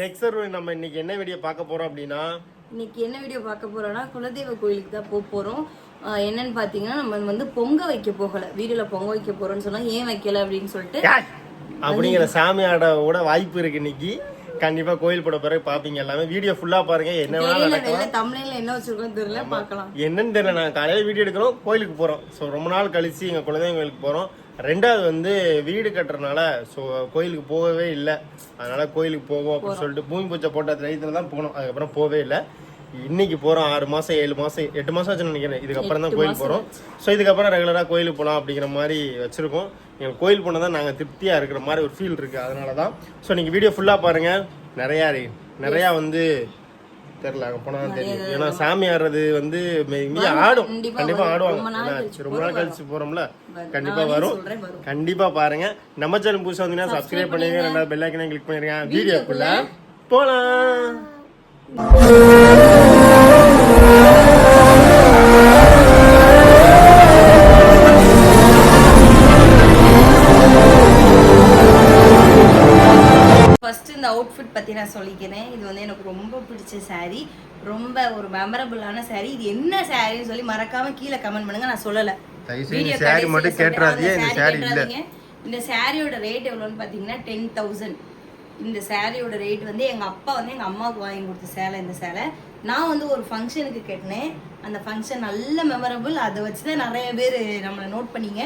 Lecture நம்ம இன்னைக்கு என்ன வீடியோ பார்க்க போறோம் அப்படின்னா? இன்னைக்கு என்ன வீடியோ பார்க்க போறோம்னா குலதெய்வ கோயிலுக்கு தான் போக போறோம். என்னன்னு பாத்தீங்கன்னா நம்ம வந்து பொங்க வைக்க போகல. வீடுல பொங்க வைக்க போறோம்னு சொன்னா ஏன் வைக்கல அப்படின்னு சொல்லிட்டு? அப்படிங்கிற சாமியாரோட வாய்ப்பு இருக்கு இன்னைக்கு. கண்டிப்பா கோயில் போட பிறகு பாப்பீங்க எல்லாமே. வீடியோ ஃபுல்லா பாருங்க. என்ன தமிழ்ல என்ன வச்சிருக்கோம் தெரியல பார்க்கலாம். என்னன்னு தெரியல. நான் காலையில வீடியோ எடுக்கிறோம் கோயிலுக்கு போறோம். ஸோ ரொம்ப நாள் கழிச்சு எங்க குலதெய்வம் கோயிலுக்கு போறோம். ரெண்டாவது வந்து வீடு கட்டுறதுனால ஸோ கோயிலுக்கு போகவே இல்லை. அதனால கோயிலுக்கு போவோம் அப்படின்னு சொல்லிட்டு பூமி பூஜை போட்ட தைரியத்துல தான் போனோம். அதுக்கப்புறம் போகவே இல்லை. இன்னைக்கு போறோம் ஆறு மாசம் ஏழு மாசம் எட்டு மாசம் ஆச்சுன்னு நினைக்கிறேன். இதுக்கப்புறம் தான் கோயில் போறோம். ஸோ இதுக்கப்புறம் ரெகுலரா கோயிலுக்கு போகலாம் அப்படிங்கிற மாதிரி வச்சிருக்கோம். எங்களுக்கு கோயில் போனால் தான் நாங்கள் திருப்தியா இருக்கிற மாதிரி ஒரு ஃபீல் இருக்கு. அதனால தான் ஸோ நீங்க வீடியோ ஃபுல்லா பாருங்க. நிறையா. நிறையா வந்து தெரியல அங்கே போனால் தெரியும். ஏன்னா சாமி ஆடுறது வந்து ஆடும். கண்டிப்பா கண்டிப்பா வரும். ஆடுவாங்க. ரொம்ப நாள் கழிச்சு கழிச்சு போறோம்ல. வரும். கண்டிப்பா நானே வரும். சொல்றேன், வரும். கண்டிப்பா பாருங்க. நம்ம சேனல் புதுசா வந்தீங்கன்னா சப்ஸ்கிரைப் பண்ணிருங்க ரெண்டாவது பெல் ஐக்கனை கிளிக் பண்ணிருங்க வீடியோக்குள்ள போலாம். அவுட்ஃபிட் பத்தி நான் சொல்லிக்கிறேன். இது வந்து எனக்கு ரொம்ப பிடிச்ச saree. ரொம்ப ஒரு மெமரபிளான saree. இது என்ன சாரின்னு சொல்லி மறக்காம கீழே கமெண்ட் பண்ணுங்க. நான் சொல்லல. மட்டும். கேட்டுறாதீங்க, இந்த இல்ல. கேட்டுறாதீங்க. இந்த சாரியோட ரேட் எவ்வளோன்னு பார்த்தீங்கன்னா டென் தௌசண்ட் இந்த சாரியோட ரேட் வந்து எங்கள் அப்பா வந்து எங்கள் அம்மாவுக்கு வாங்கி கொடுத்த சேலை இந்த சேலை. நான் வந்து ஒரு ஃபங்க்ஷனுக்கு கட்டினேன். அந்த ஃபங்க்ஷன் நல்ல மெமரபிள் அதை வச்சு தான் நிறைய பேர் நம்மளை நோட் பண்ணீங்க.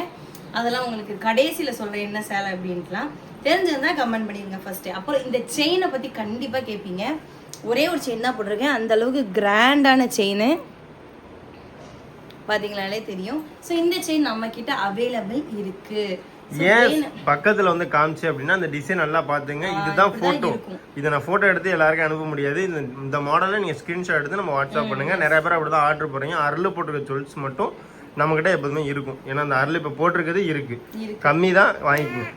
அதெல்லாம் உங்களுக்கு கடைசியில் சொல்கிறேன் என்ன சேலை அப்படின்ட்டுலாம். தெரிஞ்சிருந்தா கமெண்ட் பண்ணிடுங்க ஃபர்ஸ்ட்டு அப்புறம் இந்த செயினை பற்றி கண்டிப்பாக கேட்பீங்க ஒரே ஒரு செயின் தான் போட்டிருக்கேன். அந்த அளவுக்கு கிராண்டான செயின் பாத்தீங்களாலே தெரியும். ஸோ இந்த செயின் நம்ம கிட்ட அவைலபிள் இருக்கு பக்கத்துல வந்து காமிச்சு அப்படின்னா அந்த டிசைன் நல்லா பாத்துங்க இதுதான் போட்டோ. இதை நான் போட்டோ எடுத்து எல்லாருக்கும் அனுப்ப முடியாது. இந்த மாடலை நீங்க ஸ்கிரீன்ஷாட் எடுத்து நம்ம வாட்ஸ்அப் பண்ணுங்க. நிறைய பேர் அப்படிதான் ஆர்டர் போறீங்க அருள் போட்டிருக்க ஜுவல்ஸ் மட்டும் நம்ம கிட்ட எப்போதுமே இருக்கும். ஏன்னா அந்த அருள் இப்ப போட்டிருக்கிறது இருக்கு. இருக்கு. கம்மி தான் வாங்கிக்கோங்க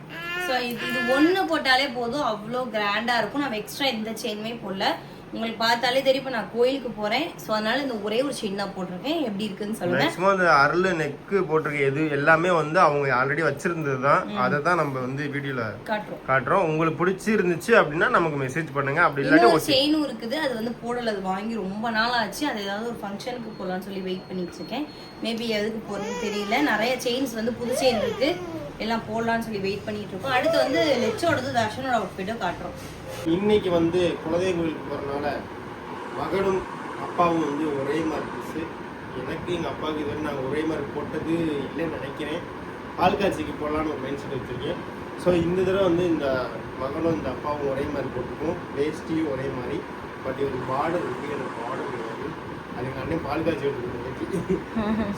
ஸோ இது இது ஒன்று போட்டாலே போதும். அவ்வளோ கிராண்டாக இருக்கும். நம்ம எக்ஸ்ட்ரா எந்த செயினுமே போடல. உங்களுக்கு பார்த்தாலே தெரியும். இப்போ நான் கோயிலுக்கு போகிறேன் ஸோ அதனால இந்த ஒரே ஒரு செயின் தான் போட்டிருக்கேன். எப்படி இருக்குன்னு சொல்லுங்க. மேக்ஸிமம் அந்த அருள் நெக்கு போட்டிருக்க எது எல்லாமே வந்து அவங்க ஆல்ரெடி வச்சிருந்தது தான் அதை தான் நம்ம வந்து வீடியோல காட்டுறோம். காட்டுறோம். உங்களுக்கு பிடிச்சிருந்துச்சு அப்படின்னா நமக்கு மெசேஜ் பண்ணுங்க. அப்படி இல்லாட்டி இன்னொரு செயினும் இருக்குது. அது வந்து போடல. அது வாங்கி ரொம்ப நாள் ஆச்சு. அது ஏதாவது ஒரு ஃபங்க்ஷனுக்கு போடலாம்னு சொல்லி வெயிட் பண்ணி வச்சிருக்கேன். மேபி எதுக்கு போறதுன்னு தெரியல. நிறைய செயின்ஸ் வந்து புது செயின் இருக்கு. எல்லாம் போடலாம்னு சொல்லி வெயிட் பண்ணிட்டு இருக்கோம் அடுத்து வந்து லெச்சோடது தர்ஷனோட அவுட்ஃபிட்டோ காட்டுறோம். இன்னைக்கு வந்து குலதெய்வ கோயிலுக்கு போறதுனால மகனும் அப்பாவும் வந்து ஒரே மாதிரி ட்ரெஸ்ஸு எனக்கு எங்கள் அப்பாவுக்கு இதுவரை நாங்கள் ஒரே மாதிரி போட்டது இல்லைன்னு நினைக்கிறேன். பால் காட்சிக்கு போடலான்னு ஒரு மைண்ட் செட் வச்சுருக்கேன். ஸோ இந்த தடவை வந்து இந்த மகனும் இந்த அப்பாவும் ஒரே மாதிரி போட்டுருக்கோம் வேஷ்டியும் ஒரே மாதிரி. பட் இது பார்டர் இருக்கு எனக்கு பார்டர் கிடையாது. அது எங்கள் அண்ணன் பால் காட்சி எடுத்துக்கிட்டு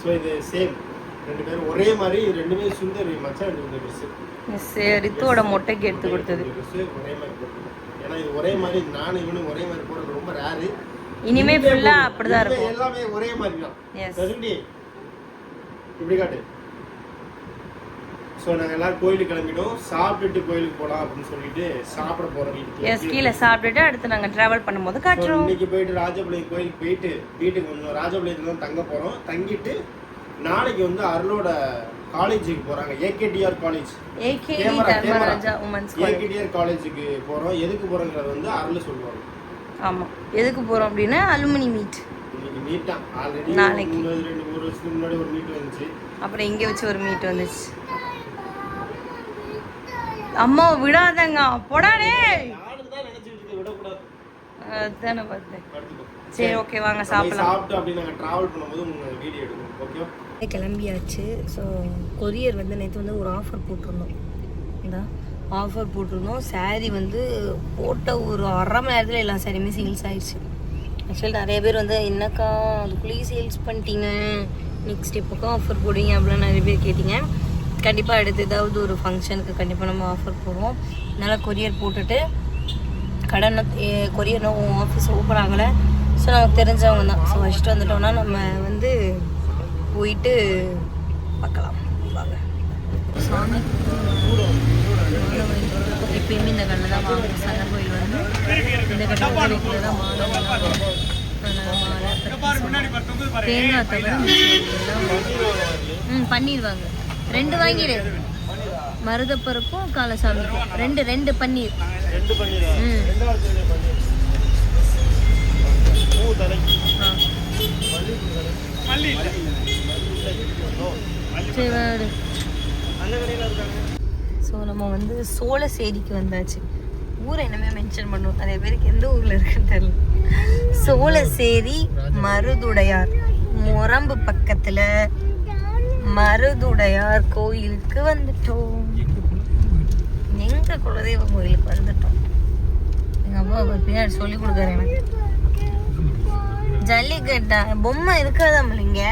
ஸோ இது சேம் ரெண்டு பேரும் ஒரே மாதிரி ரெண்டுமே சுந்தர் மச்சான் எடுத்துக்கிட்ட ட்ரெஸ்ஸு ரித்துவோட மொட்டைக்கு எடுத்து கொடுத்தது. ஒரே மாதிரி ஏன்னா இது ஒரே மாதிரி நானும் இவனும் ஒரே மாதிரி போடுறது ரொம்ப ரேரு இனிமே ஃபுல்லா அப்படிதான் இருக்கும். எல்லாமே ஒரே மாதிரி தான். எஸ் ரஜினி இப்படி காட்டு. ஸோ நாங்கள் எல்லாரும் கோயிலுக்கு கிளம்பிட்டோம். சாப்பிட்டுட்டு கோயிலுக்கு போகலாம் அப்படின்னு சொல்லிட்டு சாப்பிட போகிறோம் எஸ் வீட்டுக்கு கீழே சாப்பிட்டுட்டு அடுத்து நாங்க டிராவல் பண்ணும்போது காட்டுறோம். இன்னைக்கு போயிட்டு ராஜபாளையம் கோயிலுக்கு போயிட்டு வீட்டுக்கு கொஞ்சம் ராஜபாளையத்துல தான் தங்க போறோம். தங்கிட்டு நாளைக்கு வந்து அருளோட காலேஜுக்கு போறாங்க. ஏகேடிஆர் காலேஜ் ஏகேடிஆர் காலேஜுக்கு போறோம். எதுக்கு போறோங்கிறது வந்து அருள் சொல்லுவாங்க. ஆமா. எதுக்கு போறோம் அப்படின்னா அலுமினி மீட் இன்னைக்கு மீட்டா ஆல்ரெடி நாளைக்கு. ரெண்டு மூணு வருஷத்துக்கு முன்னாடி ஒரு மீட் வந்துச்சு. அப்புறம் இங்க வச்சு ஒரு மீட் வந்துச்சு. அம்மா விடாதங்க. போடாடே நானும் தான் நினைச்சிட்டு இருக்கேன். விடக்கூடாது. அதுதானே பார்த்தேன். சரி ஓகே வாங்க சாப்பிடலாம். சாப்பிட்டு அப்படி நாங்க டிராவல் பண்ணும்போது உங்களுக்கு வீடியோ எடுக்கணும் ஓகேவா கிளம்பியாச்சு. ஸோ கொரியர் வந்து நேற்று வந்து ஒரு ஆஃபர் போட்டிருந்தோம். இந்த ஆஃபர் போட்டிருந்தோம். saree வந்து போட்ட ஒரு அரை மணி நேரத்தில் எல்லா சாரியுமே சேல்ஸ் ஆயிடுச்சு ஆக்சுவலி நிறைய பேர் வந்து என்னக்கா அதுக்குள்ளேயே சேல்ஸ் பண்ணிட்டீங்க. நெக்ஸ்ட் எப்போக்கா ஆஃபர் போடுவீங்க? அப்படிலாம் நிறைய பேர் கேட்டிங்க. கண்டிப்பாக அடுத்து ஏதாவது ஒரு ஃபங்க்ஷனுக்கு கண்டிப்பாக நம்ம ஆஃபர் போடுவோம். நல்லா கொரியர் போட்டுட்டு கடன் கொரியர் ஆஃபீஸ் ஓப்பன் ஆகலை. ஸோ நமக்கு தெரிஞ்சவங்க தான். ஸோ வச்சுட்டு வந்துட்டோம்னா நம்ம வந்து போயிட்டு பார்க்கலாம். வாங்க. சாமி. எப்பயுமே இந்த கடையில் தான் வாங்குவோம் சந்த கோயில் வந்து இந்த கடையில் தான் மாலை. தேங்காய் தவிர. ம் பண்ணிடுவாங்க ரெண்டு வாங்கிடு. மருதப்பருப்பும் காலசாமிக்கும் ரெண்டு ரெண்டு பன்னீர். ரெண்டு பன்னீர் ம். பன்னீர். மல்லி இல்லை நோ. சரி வேறு அந்த கடையில் இருக்காங்க ஸோ நம்ம வந்து சோளசேரிக்கு வந்தாச்சு. ஊரை என்னமே மென்ஷன் பண்ணுவோம். நிறைய பேருக்கு எந்த ஊரில் இருக்குன்னு தெரியல. சோளசேரி மருதுடையார். முரம்பு பக்கத்தில் மருதுடையார் கோயிலுக்கு வந்துட்டோம். எங்க குலதெய்வ கோயிலுக்கு வந்துட்டோம். எங்கள் அம்மா பின்னாடி சொல்லி கொடுக்குறேன் எனக்கு. ஜல்லிக்கட்டா பொம்மை இருக்காதாமலிங்க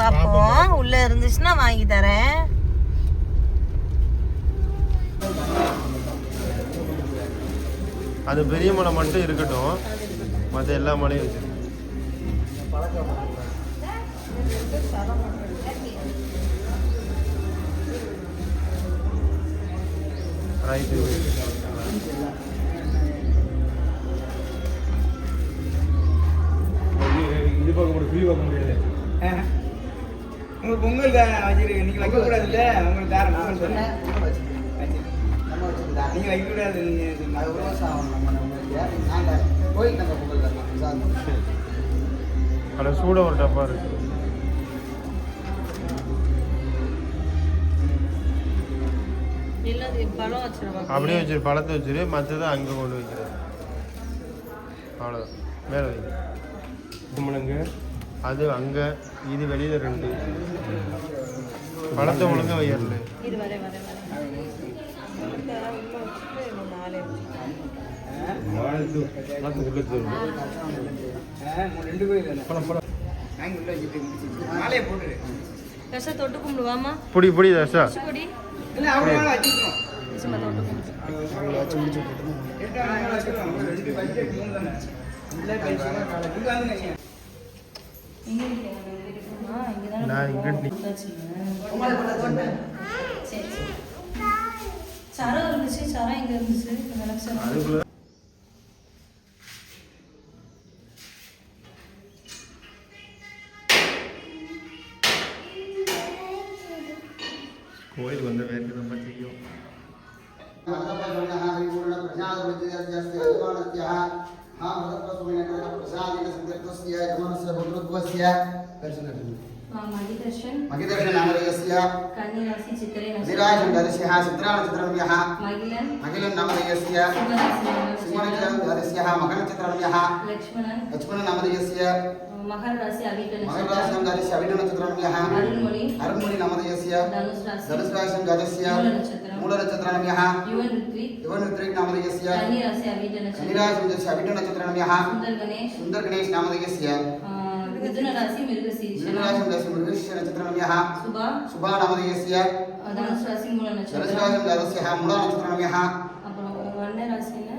பார்ப்போம் உள்ள இருந்துச்சுன்னா வாங்கி தரேன். அது பெரிய மலை மட்டும் இருக்கட்டும். மற்ற எல்லா மலையும் வச்சிருக்கு ரைட்டு. இது பார்க்க முடியும் ஃப்ரீ பார்க்க முடியாது உங்களுக்கு பொங்கல் தான் வச்சிருக்கேன் நீங்க வைக்க கூடாது இல்ல உங்களுக்கு தார பொங்கல் சொன்னேன் நீங்க வைக்க கூடாது அதில் சூட ஒரு டப்பா இருக்கு. அப்படியே வச்சிரு பழத்தை வச்சிரு மற்றதை அங்கே கொண்டு வைக்கிறது அவ்வளோதான் மேலே வைங்க கும்பலங்க. அது அங்கே. இது வெளியில் ரெண்டு. பழத்தை ஒழுங்கா வையறல. இது வரை வரை. தொட்டு கும்பிடுவாமா புடி சும்மா தொட்டு நான் இருந்துச்சு சரம் எங்க இருந்துச்சு அதுக்குள்ள கோயில் வந்த பேருக்கு ரொம்ப செய்யும் பிரசாதின சந்தர்ப்பஸ்ய ஜமனஸ்ய दर्शनम् मगिदर्शनमलयस्य निराशन्दर्श्यः चित्राणचित्रव्यः मगिलन् नमलयस्य सुमनचित्रव्यः मकरचित्रव्यः लक्ष्मणनमलयस्य महर्राश्यं गाजस्य अभिननचित्रव्यः अरुण्मुनि नमलयस्य धनुस्राश्यं गाजस्य मूलनचित्रव्यः युवनृत्रिक् नामधेयस्य कन्यराजस्य यः सुंदर गणेश सुंदर गणेश नामधेयस्य धनुष्राशिं दर्श्य மூலநட்சத்திரம் मूलनक्षत्रं यः யுவன் ரித்விக் युवनृत्रिक्नामधेयस्य கன்னி ராசி அவிட்ட நட்சத்திரம் कनिराजं दर्श्य अविटनचित्रं यः சுந்தர் கணேஷ் सुन्दरगणेशनामधेयस्य ஆஹ், மிதுன ராசி மிருகசீரிஷன் मिथुनराशिं दर्श्य मृगशिरनचित्रं यः சுபா शुभानामधेयस्य ஆஹ், தனுஷ் ராசி மூல நட்சத்திரம் धनुष्राशिं दर्श्यः मूलनक्षत्रं यः அப்புறம் வண்ண ராசின்னு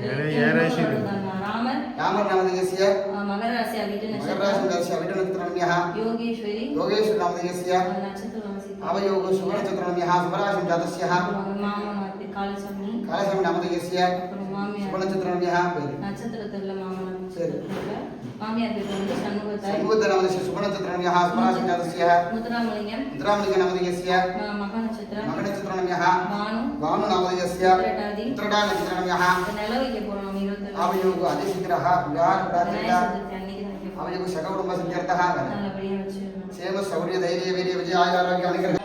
ஏழு- ஏழு ராசி இருக்கு. ராமர் रामनामधेयस्य ஆஹ், மகர ராசி அவிட்ட मकरराशिं நட்சத்திரம் दर्श्य अविटनचित्रं यः யோகேஸ்வரி योगेश्वरनामधेयस्य ஆஹ், நட்சத்திரம் ராசி आवयोगो शुभनक्षत्रं यः शुभराशिं जातस्य அப்புறம் மாமனார் காலசாமி कालसं नामधेयस्य அப்புறம் மாமியார் शुभनक्षत्रं यः நட்சத்திரத்துல மாமனார் சரி. சண்முகத்தனவதிச சுபநட்சத்திரநம்யः ஸ்மராசிஜாதஸ்ய முத்ராமலிங்கம் முத்ராமலிங்கநவதியஸ்ய மகநட்சத்திரம். மகநட்சத்திரநம்யः பானு. பானு நவதியஸ்ய உத்திரட்டாதி உத்திரட்டாநட்சத்திரநம்யः நிலவு இங்கே போகிறோம் சேம சௌரிய தைரிய வீரிய விஜய ஆயுராரோக்கிய அனுகிரகம்.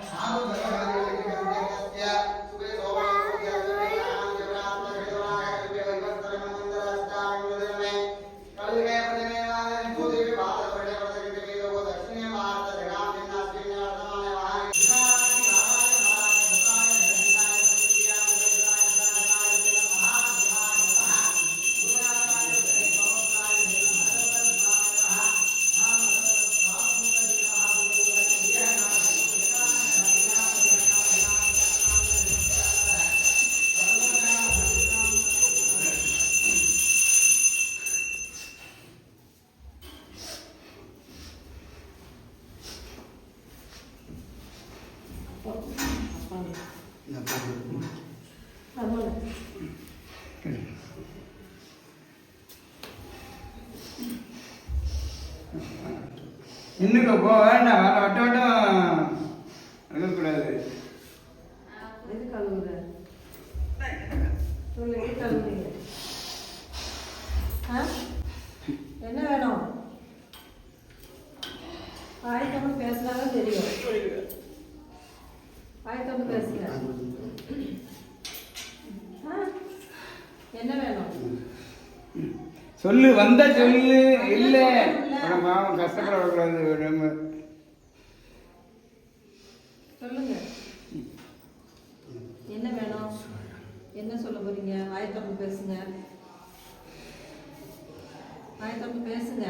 இன்னுக்கு போக வேண்டாம் வேலை வட்ட வட்டம் இருக்கக்கூடாது என்ன வேணும்? வாய் தமிழ் பேசினாலும் தெரியும். வாய் தமிழ் பேசுங்க என்ன வேணும்? சொல்லு வந்தா சொல்லு இல்லை. நம்ம பாவம் கஷ்டப்படக்கூடாது நம்ம சொல்லுங்க என்ன வேணும் என்ன சொல்ல போறீங்க ஆயத்தம் பேசுங்க ஆயத்தம் பேசுங்க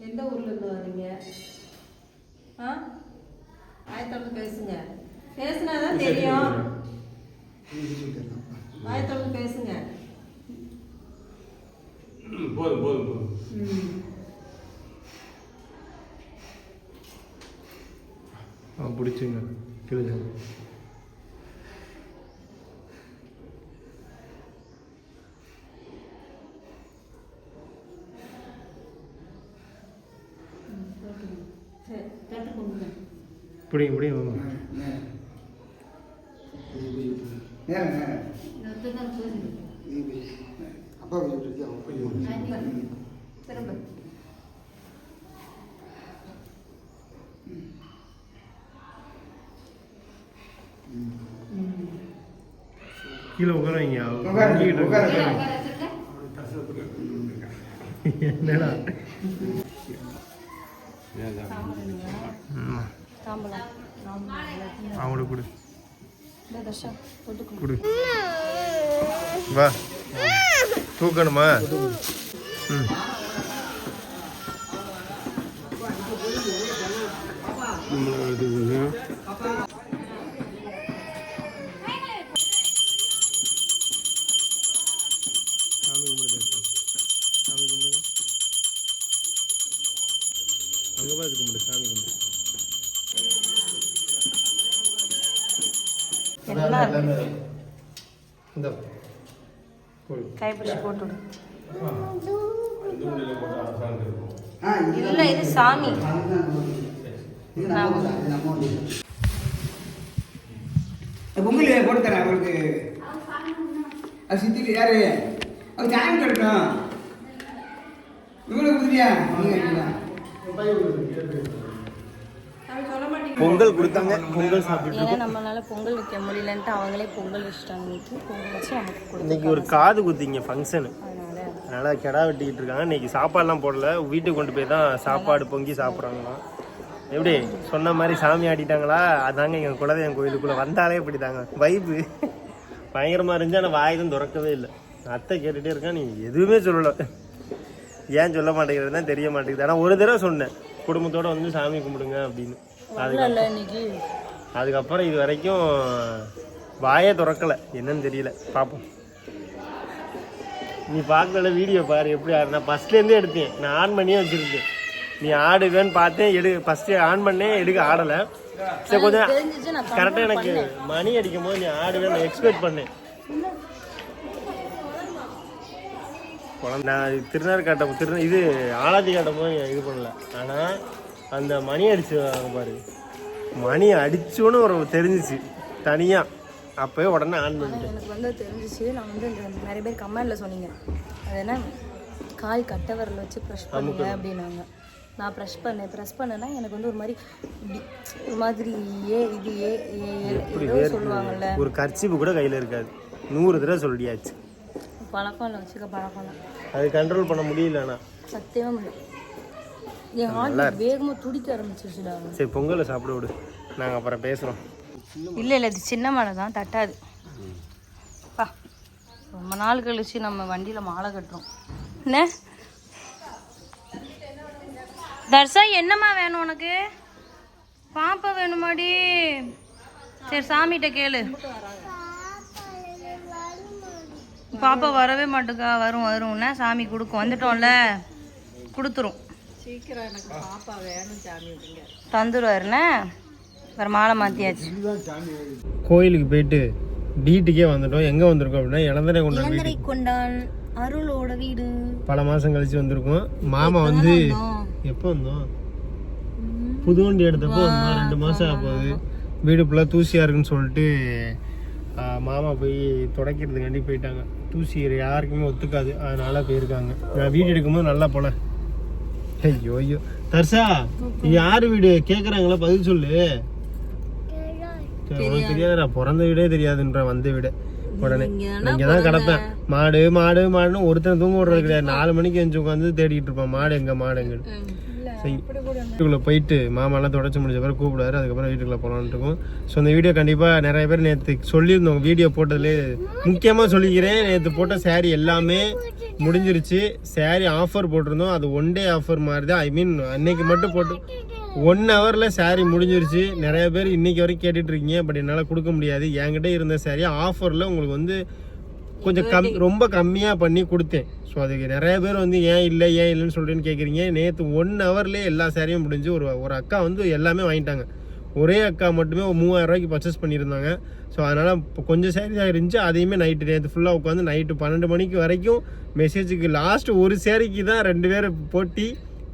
எந்த ஊர்ல இருந்து வரீங்க ஆ ஆயத்தம் பேசுங்க தெரியும் ஆயத்தம் பேசுங்க. போதும் போதும் போதும். பிடிச்சிங்க. கிழிச்சுங்க சரி தட்டு கொண்டு பிடிங்க பிடிங்க நேரம் நேரம் அப்பா விட்டுட்டு திரும்ப கீழே உட்கார வைங்க உட்காரு, தொங்கிக்கிட்டு உட்காரு, இருக்கு. உட்காரு. என்னடா அவங்களுக்கு கொடு கொடு வா தூக்கணுமா? ம். போட்டு இல்ல இது சாமி. பொங்கல் போட்டு தரேன் அவருக்கு அது சித்திட்டு யாரு? அவர் சாமி கட்டணும் இவ்வளவு குதிரியா நீங்க கட்டலாம். சொல்ல மாட்டேங்க பொங்கல் கொடுத்தாங்க பொங்கல் சாப்பிட்டு ஏன்னா நம்மளால பொங்கல் வைக்க முடியலன்ட்டு அவங்களே பொங்கல் வச்சுட்டாங்க இன்னைக்கு பொங்கல் வச்சு நமக்கு இன்னைக்கு கொடுத்து ஒரு காது குத்திங்க ஃபங்க்ஷனு அதனால கிடா வெட்டிக்கிட்டு இருக்காங்க. இன்னைக்கு சாப்பாடுலாம் போடல. வீட்டுக்கு கொண்டு போய் தான் சாப்பாடு பொங்கி சாப்பிட்றாங்களாம் எப்படி? சொன்ன மாதிரி சாமி ஆடிட்டாங்களா? அதாங்க எங்கள் குலதெய்வம் கோயிலுக்குள்ளே வந்தாலே இப்படி தாங்க வைப்பு பயங்கரமாக இருந்துச்சு ஆனால் வாயுதும் திறக்கவே இல்லை. அத்தை கேட்டுகிட்டே இருக்கேன் நீ எதுவுமே சொல்லலை. ஏன் சொல்ல மாட்டேங்கிறது தான் தெரிய மாட்டேங்குது. ஆனால் ஒரு தடவை சொன்னேன் குடும்பத்தோடு வந்து சாமி கும்பிடுங்க அப்படின்னு. அதுக்கு இன்னைக்கு. அதுக்கப்புறம் இது வரைக்கும் வாயே திறக்கலை. என்னன்னு தெரியல. பார்ப்போம் நீ பார்க்கல வீடியோ பாரு எப்படி நான் ஃபஸ்ட்லேருந்தே எடுத்தேன். நான் ஆன் பண்ணியே வச்சுருக்கேன் நீ ஆடுவேன்னு பார்த்தேன் எடு. ஃபஸ்ட்டு ஆன் பண்ணேன் எடுக்க ஆடலை. சரி கொஞ்சம் கரெக்டாக எனக்கு மணி அடிக்கும் போது நீ ஆடுவேன் நான் எக்ஸ்பெக்ட் பண்ணேன். குழந்தை நான் திருநாறு காட்டும் திரு இது ஆலாத்தி காட்டும் போது இது பண்ணல. ஆனால் அந்த மணி அடிச்சு பாரு. மணி அடிச்சோன்னு ஒரு தெரிஞ்சிச்சு. தனியாக அப்போயே உடனே ஆன் பண்ணிட்டேன். எனக்கு வந்து தெரிஞ்சிச்சு. நான் வந்து நிறைய பேர் கமெண்ட்ல சொன்னீங்க. அது என்ன? கால் கட்டை விரல் வச்சு ப்ரெஷ் பண்ணுங்க அப்படின்னாங்க. நான் ப்ரெஷ் பண்ணேன். ப்ரெஸ் பண்ணேன்னா எனக்கு வந்து ஒரு மாதிரி ஒரு மாதிரி ஏ இது ஏ ஏ சொல்லுவாங்கல்ல. ஒரு கர்ச்சிப்பு கூட கையில் இருக்காது. நூறு தடவை சொல்லியாச்சு. பழக்கம் இல்லை வச்சுக்க பழக்கம் அது கண்ட்ரோல் பண்ண முடியலண்ணா சத்தியமா முடியும் என் ஹார்ட் வேகமாக துடிக்க ஆரம்பிச்சிருச்சுடா சரி பொங்கலை சாப்பிட விடு. நாங்கள் அப்புறம் பேசுகிறோம் இல்லை இல்லை இது சின்ன மலை தான் தட்டாது. பா ரொம்ப நாள் கழிச்சு நம்ம வண்டியில் மாலை கட்டுறோம். என்ன? தர்ஷா என்னம்மா வேணும் உனக்கு? பாப்பா வேணுமாடி? சரி சாமிகிட்ட கேளு. பாப்பா வரவே மாட்டுக்கா வரும் வரும்னா சாமி கொடுக்கும். வந்துட்டோம்ல. கொடுத்துரும். தந்துருவாருண்ணே வேறு மாலை மாற்றியாச்சு கோயிலுக்கு போயிட்டு வீட்டுக்கே வந்துட்டோம். எங்கே வந்திருக்கோம் அப்படின்னா இளந்தரை கொண்டான் இளந்தரை கொண்டான் அருளோட வீடு. பல மாசம் கழிச்சு வந்திருக்கோம். மாமா வந்து. எப்போ வந்தோம்? புது வண்டி எடுத்தப்போ வந்தோம். ரெண்டு மாசம் ஆகுது வீடு ஃபுல்லாக தூசியா இருக்குன்னு சொல்லிட்டு மாமா போய் துடைக்கிறதுக்காண்டி போயிட்டாங்க. தூசி யாருக்குமே ஒத்துக்காது. அதனால போயிருக்காங்க. நான் வீடு எடுக்கும்போது நல்லா போல. ஐயோ ஐயோ. தர்ஷா யாரு வீடு? கேக்குறாங்களா? பதில் சொல்லு. சரி, உனக்கு தெரியாதுடா. பிறந்த வீடே தெரியாதுன்ற வந்த வீடு. உடனே. இங்க தான் கிடப்பேன் மாடு மாடு மாடுன்னு ஒருத்தன் தூங்க விடுறது கிடையாது. நாலு மணிக்கு எஞ்சி உட்காந்து தேடிட்டு இருப்பான். மாடு எங்க மாடு எங்க சரி. வீட்டுக்குள்ள போயிட்டு மாமாலாம் தொடச்சி முடிஞ்ச பிறகு கூப்பிடுவாரு. அதுக்கப்புறம் வீட்டுக்குள்ள போகலான்ட்டு இருக்கும். ஸோ இந்த வீடியோ கண்டிப்பாக நிறைய பேர் நேற்று சொல்லியிருந்தோம். வீடியோ போட்டதுலே முக்கியமாக சொல்லிக்கிறேன். நேற்று போட்ட saree எல்லாமே முடிஞ்சிருச்சு. saree ஆஃபர் போட்டிருந்தோம். அது ஒன் டே ஆஃபர் மாதிரி தான் ஐ மீன் அன்னைக்கு மட்டும் போட்டு ஒன் ஹவரில் saree முடிஞ்சிருச்சு. நிறைய பேர் இன்னைக்கு வரைக்கும் கேட்டுட்டு இருக்கீங்க. பட் என்னால் கொடுக்க முடியாது. என்கிட்ட இருந்த saree ஆஃபரில் உங்களுக்கு வந்து கொஞ்சம் கம் ரொம்ப கம்மியாக பண்ணி கொடுத்தேன். ஸோ அதுக்கு நிறைய பேர் வந்து ஏன் இல்லை ஏன் இல்லைன்னு சொல்லிட்டுன்னு கேட்குறீங்க நேற்று ஒன் ஹவர்லேயே எல்லா சாரியும் முடிஞ்சு ஒரு ஒரு அக்கா வந்து எல்லாமே வாங்கிட்டாங்க. ஒரே அக்கா மட்டுமே ஒரு மூவாயிரம் ரூபாய்க்கு பர்ச்சேஸ் பண்ணியிருந்தாங்க. ஸோ அதனால் இப்போ கொஞ்சம் சாரி தான் இருந்துச்சு. அதையுமே நைட்டு நேற்று ஃபுல்லாக உட்காந்து நைட்டு பன்னெண்டு மணிக்கு வரைக்கும் மெசேஜுக்கு லாஸ்ட் ஒரு சேரீக்கு தான் ரெண்டு பேர் போட்டி.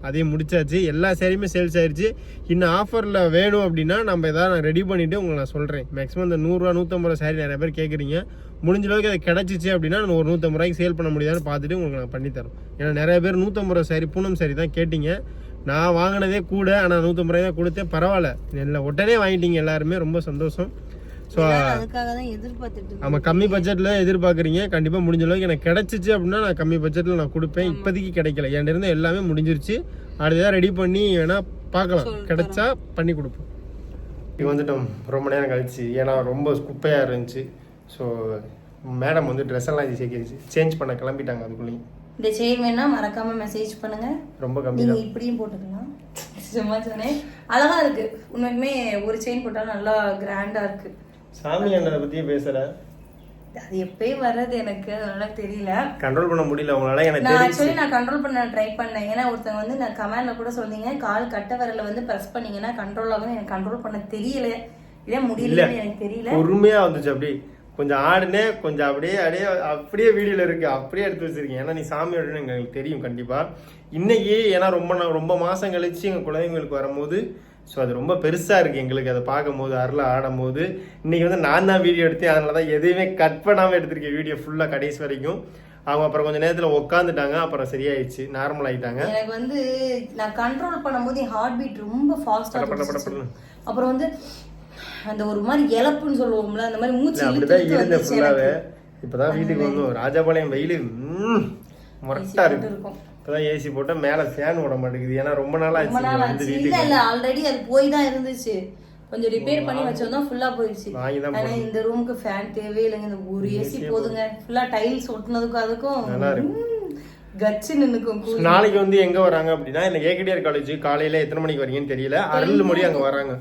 அதையும் முடிச்சாச்சு. எல்லா சேரீயுமே சேல்ஸ் ஆயிருச்சு. இன்னும் ஆஃபரில் வேணும் அப்படின்னா நம்ம எதாவது நான் ரெடி பண்ணிவிட்டு உங்களுக்கு நான் சொல்கிறேன் மேக்ஸிமம் இந்த நூறுரூவா நூற்றம்பது ரூபா சேரீ நிறைய பேர் கேட்குறீங்க முடிஞ்ச அளவுக்கு அது கிடச்சிச்சு அப்படின்னா நான் ஒரு நூற்றம்பது ரூபாய்க்கு சேல் பண்ண முடியாதுன்னு பார்த்துட்டு உங்களுக்கு நான் பண்ணித்தரோம் ஏன்னா நிறைய பேர் நூற்றம்பது ரூபா சேரீ பூனம் சேரீ தான் கேட்டிங்க. நான் வாங்கினதே கூட ஆனால் நூற்றம்பது ரூபாய் தான் கொடுத்தேன் பரவாயில்ல. இல்லை உடனே வாங்கிட்டீங்க எல்லாருமே ரொம்ப சந்தோஷம். ஸோ. ஆமாம் கம்மி பட்ஜெட்டில் எதிர்பார்க்குறீங்க. கண்டிப்பாக முடிஞ்ச அளவுக்கு எனக்கு கிடச்சிச்சு அப்படின்னா நான் கம்மி பட்ஜெட்டில் நான் கொடுப்பேன். இப்போதைக்கு கிடைக்கல. என்கிட்ட இருந்து எல்லாமே முடிஞ்சிருச்சு. அடுத்ததாக ரெடி பண்ணி வேணா பார்க்கலாம். கிடைச்சா பண்ணி கொடுப்போம். இப்போ வந்துட்டோம். ரொம்ப நேரம் கழிச்சு. ஏன்னா ரொம்ப குப்பையாக இருந்துச்சு. ஸோ மேடம் வந்து ட்ரெஸ் எல்லாம் சேஞ்ச் பண்ண கிளம்பிட்டாங்க அதுக்குள்ளேயும். இந்த செயின் வேணா மறக்காம மெசேஜ் பண்ணுங்க. ரொம்ப கம்மி நீங்க இப்படியும் போட்டுக்கலாம். சும்மா சொன்னேன். அழகா இருக்கு. உண்மைக்குமே ஒரு செயின் போட்டாலும் நல்லா கிராண்டா இருக்கு. சாமி அண்ணனை பற்றியே பேசலை அது எப்பயும் வர்றது எனக்கு. அதனால தெரியல. கண்ட்ரோல் பண்ண முடியல. உங்களால எனக்கு நான் ஆக்சுவலி நான் கண்ட்ரோல் பண்ண ட்ரை பண்ணேன். ஏன்னா ஒருத்தவங்க வந்து நான் கமெண்ட்ல கூட சொன்னீங்க. கால் கட்ட விரல வந்து பிரஸ் பண்ணீங்கன்னா கண்ட்ரோல் ஆகும் எனக்கு கண்ட்ரோல் பண்ண தெரியல. இதே முடியலன்னு எனக்கு தெரியல. பொறுமையா வந்துச்சு அப்படி. கொஞ்சம் ஆடுனே கொஞ்சம் அப்படியே அப்படியே அப்படியே வீடியோல இருக்கு. அப்படியே எடுத்து வச்சிருக்கீங்க ஏன்னா நீ சாமி ஆடுன்னு எங்களுக்கு தெரியும் கண்டிப்பா. இன்னைக்கு ஏன்னா ரொம்ப நா- ரொம்ப மாசம் கழிச்சு எங்க குழந்தைங்களுக்கு வரும்போது ஸோ அது ரொம்ப பெருசா இருக்கு எங்களுக்கு. அதை பார்க்கும்போது அருளை ஆடும் போது இன்னைக்கு வந்து நான் தான் வீடியோ எடுத்தேன். அதனால தான் எதையுமே கட் பண்ணாம எடுத்திருக்கேன் வீடியோ ஃபுல்லா கடைசி வரைக்கும். அவங்க அப்புறம் கொஞ்சம் நேரத்துல உட்காந்துட்டாங்க அப்புறம் சரியாயிடுச்சு. நார்மல் ஆயிட்டாங்க. எனக்கு வந்து நான் கண்ட்ரோல் பண்ணும்போது ஹார்ட் பீட் ரொம்ப ஃபாஸ்டா பட பட பட படன்னு. அப்புறம் வந்து அந்த ஒரு மாதிரி இழப்புன்னு சொல்லுவோம்ல அந்த மாதிரி மூச்சு அப்படிதான் வந்துச்சு ஃபுல்லாவே. இப்பதான் வீட்டுக்கு வந்தோம். ராஜபாளையம் வெயில் முரட்டா இருக்கு. இப்பதான் ஏசி போட்டா மேல ஃபேன் விட மாட்டேங்குது. ஏன்னா ரொம்ப நாள் ஆச்சு இல்ல இல்ல ஆல்ரெடி அது போய் தான் இருந்துச்சு. கொஞ்சம் ரிப்பேர் பண்ணி வச்சோம் ஃபுல்லா போயிடுச்சு. ஆனா இந்த ரூமுக்கு ஃபேன் தேவையே இல்லைங்க இந்த ஒரு ஏசி போதுங்க. ஃபுல்லா டைல்ஸ் ஒட்டுனதுக்கும் அதுக்கும் நாளைக்கு வந்து எங்க வராங்க அப்படின்னா இந்த ஏகடிஆர் காலேஜ் காலையில எத்தனை மணிக்கு வரீங்கன்னு தெரியல. அருள்மொழி அங்க வராங்க.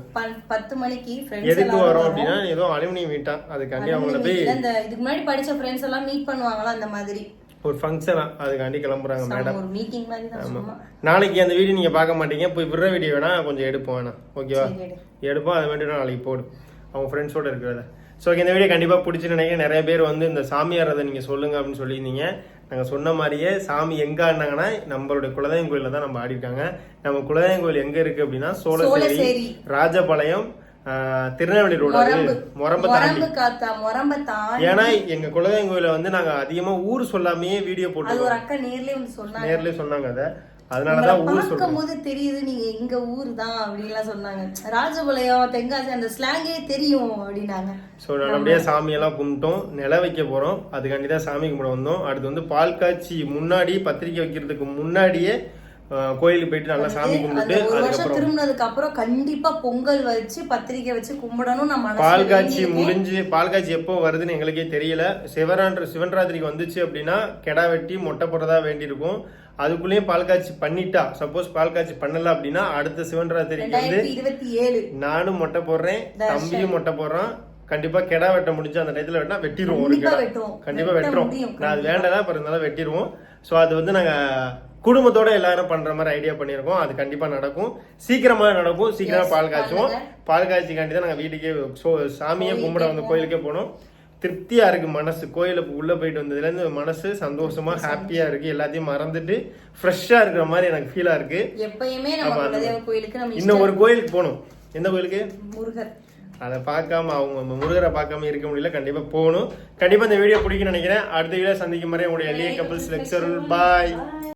பத்து மணிக்கு எதுக்கு வரோம் அப்படின்னா ஏதோ அலுமினியம் மீட்டா அதுக்காண்டி அவங்கள போய் இந்த இதுக்கு முன்னாடி படிச்ச ஃப்ரெண்ட்ஸ் எல்லாம் மீட் பண்ணுவாங்களா அந்த மாதிரி? ஒரு ஃபங்க்ஷனா அதுக்காண்டி கிளம்புறாங்க மேடம் ஒரு மீட்டிங் மாதிரி தான் சும்மா. நாளைக்கு அந்த வீடியோ நீங்க பார்க்க மாட்டீங்க. போய் விடுற வீடியோ வேணா கொஞ்சம் எடுப்போம் வேணா. ஓகேவா. எடுப்போம். அது மட்டும் நாளைக்கு போடு. அவங்க ஃப்ரெண்ட்ஸோட இருக்கிறத. ஸோ இந்த வீடியோ கண்டிப்பாக பிடிச்சி நினைக்கிறேன். நிறைய பேர் வந்து இந்த சாமியார் அதை நீங்கள் சொல்லுங்க அப்படின்னு சொல்லியிருந்தீங்க. நாங்கள் சொன்ன மாதிரியே சாமி எங்கே ஆடினாங்கன்னா நம்மளுடைய குலதெய்வம் கோயிலில் தான் நம்ம ஆடிருக்காங்க நம்ம குலதெய்வம் கோயில் எங்கே இருக்குது அப்படின்னா சோழசேரி. ராஜபாளையம் திருநெல்வேலி ரோடு மொரம்பு தாண்டி. ஏன்னா எங்க குலதெய்வம் கோயில வந்து நாங்க அதிகமா ஊர் சொல்லாமையே வீடியோ போட்டு நேர்லயே சொன்னாங்க அதை. அதனாலதான் ஊர் சொல்றோம். பார்க்கும் போது தெரியுது நீங்க எங்க ஊர் தான் அப்படின்லாம் சொன்னாங்க. ராஜபாளையம் தென்காசி அந்த ஸ்லாங்கே தெரியும் அப்படின்னாங்க. ஸோ நல்லபடியாக சாமியெல்லாம் கும்பிட்டோம். நில வைக்க போகிறோம் அதுக்காண்டி தான் சாமி கும்பிட வந்தோம். அடுத்து வந்து பால் காய்ச்சி முன்னாடி பத்திரிக்கை வைக்கிறதுக்கு முன்னாடியே கோயிலுக்கு போயிட்டு நல்லா சாமி கும்பிட்டு அதுக்கப்புறம் திரும்பினதுக்கு அப்புறம் கண்டிப்பா பொங்கல் வச்சு பத்திரிக்கை வச்சு கும்பிடணும் நம்ம பால் காய்ச்சி முடிஞ்சு பால் காய்ச்சி எப்போ வருதுன்னு எங்களுக்கே தெரியல. சிவரான்ற சிவன்ராத்திரிக்கு வந்துச்சு அப்படின்னா கெடா வெட்டி மொட்டை போடுறதா வேண்டியிருக்கும். அதுக்குள்ளேயும் பால் காய்ச்சி பண்ணிட்டா சப்போஸ் பால் காய்ச்சி பண்ணல அப்படின்னா அடுத்த சிவன்ராத்திரிக்கு வந்து ரெண்டாயிரத்தி இருபத்தி ஏழு. நானும் மொட்டை போடுறேன் தம்பியும் மொட்டை போடுறான். கண்டிப்பா கெடா வெட்ட முடிஞ்சு அந்த டயத்துல வெட்டினா வெட்டிடுவோம் ஒரு கெடா. கண்டிப்பா வெட்ட வெட்டுறோம். நான் அது வேண்டதான் அப்புறம் இருந்தாலும் வெட்டிடுவோம் ஸோ அது வந்து நாங்க குடும்பத்தோட எல்லாரும் பண்ற மாதிரி ஐடியா பண்ணியிருக்கோம். அது கண்டிப்பா நடக்கும். சீக்கிரமா நடக்கும். சீக்கிரமா பால் காய்ச்சுவோம். பால் காய்ச்சிக்காண்டி தான் நாங்க வீட்டுக்கே சாமியை கும்பிட வந்து கோயிலுக்கே போனோம். திருப்தியா இருக்கு மனசு. கோயிலுக்கு உள்ள போயிட்டு வந்ததுல இருந்து மனசு சந்தோஷமா ஹாப்பியா இருக்கு. எல்லாத்தையும் மறந்துட்டு ஃப்ரெஷ்ஷா இருக்கிற மாதிரி எனக்கு ஃபீலா இருக்கு. எப்பயுமே இன்னும் ஒரு கோயிலுக்கு போகணும். எந்த கோயிலுக்கு? முருகர். அதை பார்க்காம அவங்க முருகரை பார்க்காம இருக்க முடியல. கண்டிப்பா போகணும். கண்டிப்பா இந்த வீடியோ பிடிக்கும்னு நினைக்கிறேன். அடுத்த வீடியோ சந்திக்கும் வரை உங்களுடைய எளிய கப்பல்ஸ் லெக்சர் பாய்